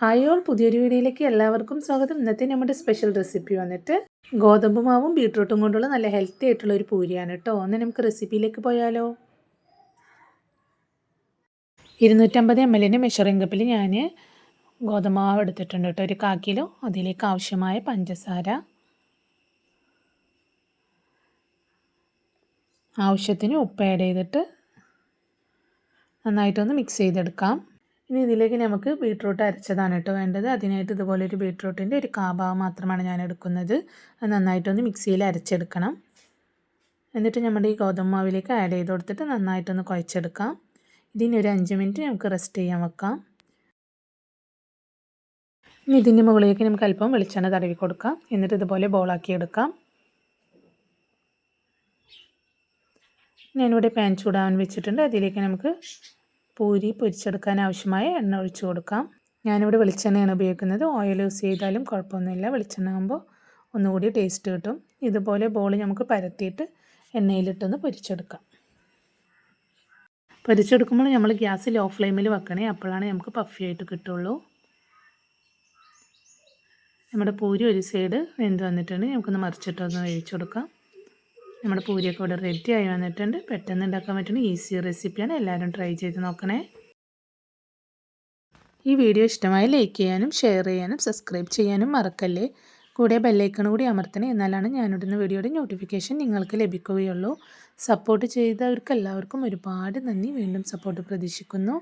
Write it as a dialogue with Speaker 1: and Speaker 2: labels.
Speaker 1: Hi all പുതിയൊരു വീഡിയോയിലേക്ക് എല്ലാവർക്കും സ്വാഗതം. ഇന്നത്തെ നമ്മുടെ സ്പെഷ്യൽ റെസിപ്പി വന്നിട്ട് ഗോതമ്പ് മാവും ബീട്രൂട്ടും കൊണ്ടുള്ള നല്ല ഹെൽത്തി ആയിട്ടുള്ള ഒരു പൂരിയാണ് കേട്ടോ ഒന്ന് നമുക്ക് റെസിപ്പിയിലേക്ക് പോയാലോ? ഇരുന്നൂറ്റമ്പത് എം എല്ലിന്റെ മെഷറിംഗ് കപ്പിൽ ഞാൻ ഗോതമ്പ് മാവ് എടുത്തിട്ടുണ്ട് കേട്ടോ ഒരു കാ കിലോ. അതിലേക്ക് ആവശ്യമായ പഞ്ചസാര. ആവശ്യത്തിന് ഉപ്പ് ആഡ് ചെയ്തിട്ട് നന്നായിട്ടൊന്ന് മിക്സ് ചെയ്തെടുക്കാം. ഇനി ഇതിലേക്ക് നമുക്ക് ബീട്രൂട്ട് അരച്ചതാണ് കേട്ടോ വേണ്ടത്. അതിനായിട്ട് ഇതുപോലെ ഒരു ബീട്രൂട്ടിന്റെ ഒരു കാഭാവ് മാത്രമാണ് ഞാൻ എടുക്കുന്നത്. അത് നന്നായിട്ടൊന്ന് മിക്സിയിൽ അരച്ചെടുക്കണം. എന്നിട്ട് നമ്മുടെ ഈ ഗോതമ്പ് മാവിലേക്ക് ആഡ് ചെയ്ത് കൊടുത്തിട്ട് നന്നായിട്ടൊന്ന് കുഴച്ചെടുക്കാം. ഇതിന് ഒരു അഞ്ച് മിനിറ്റ് നമുക്ക് റെസ്റ്റ് ചെയ്യാൻ വെക്കാം. ഇനി ഇതിന്റെ മുകളിലേക്ക് നമുക്ക് അല്പം വെളിച്ചെണ്ണ തടവി കൊടുക്കാം. എന്നിട്ട് ഇതുപോലെ ബോളാക്കി എടുക്കാം. ഞാനിവിടെ പാൻ ചൂടാവാൻ വെച്ചിട്ടുണ്ട്. അതിലേക്ക് നമുക്ക് പൂരി പൊരിച്ചെടുക്കാൻ ആവശ്യമായ എണ്ണ ഒഴിച്ചു കൊടുക്കാം. ഞാനിവിടെ വെളിച്ചെണ്ണയാണ് ഉപയോഗിക്കുന്നത്. ഓയിൽ യൂസ് ചെയ്താലും കുഴപ്പമൊന്നുമില്ല. വെളിച്ചെണ്ണ ആകുമ്പോൾ ഒന്നുകൂടി ടേസ്റ്റ് കിട്ടും. ഇതുപോലെ ബോൾ നമുക്ക് പരത്തിയിട്ട് എണ്ണയിലിട്ടൊന്ന് പൊരിച്ചെടുക്കാം. പൊരിച്ചെടുക്കുമ്പോൾ നമ്മൾ ഗ്യാസ് ലോ ഫ്ലെയിമിൽ വെക്കണേ. അപ്പോഴാണ് നമുക്ക് പഫി ആയിട്ട് കിട്ടുള്ളൂ. നമ്മുടെ പൂരി ഒരു സൈഡ് വെന്ത് വന്നിട്ടുണ്ട്. നമുക്കൊന്ന് മറിച്ചിട്ടൊന്ന് വേവിച്ചു കൊടുക്കാം നമ്മുടെ പൂരിയൊക്കെ ഇവിടെ റെഡി ആയി വന്നിട്ടുണ്ട്. പെട്ടെന്ന് ഉണ്ടാക്കാൻ പറ്റുന്ന ഈസി റെസിപ്പിയാണ് എല്ലാവരും ട്രൈ ചെയ്ത് നോക്കണേ. ഈ വീഡിയോ ഇഷ്ടമായ ലൈക്ക് ചെയ്യാനും ഷെയർ ചെയ്യാനും സബ്സ്ക്രൈബ് ചെയ്യാനും മറക്കല്ലേ? കൂടെ ബെല്ലൈക്കൺ കൂടി അമർത്തണേ. എന്നാലാണ് ഞാനിടുന്ന വീഡിയോയുടെ നോട്ടിഫിക്കേഷൻ നിങ്ങൾക്ക് ലഭിക്കുകയുള്ളൂ. സപ്പോർട്ട് ചെയ്തവർക്ക് എല്ലാവർക്കും ഒരുപാട് നന്ദി. വീണ്ടും സപ്പോർട്ട് പ്രതീക്ഷിക്കുന്നു.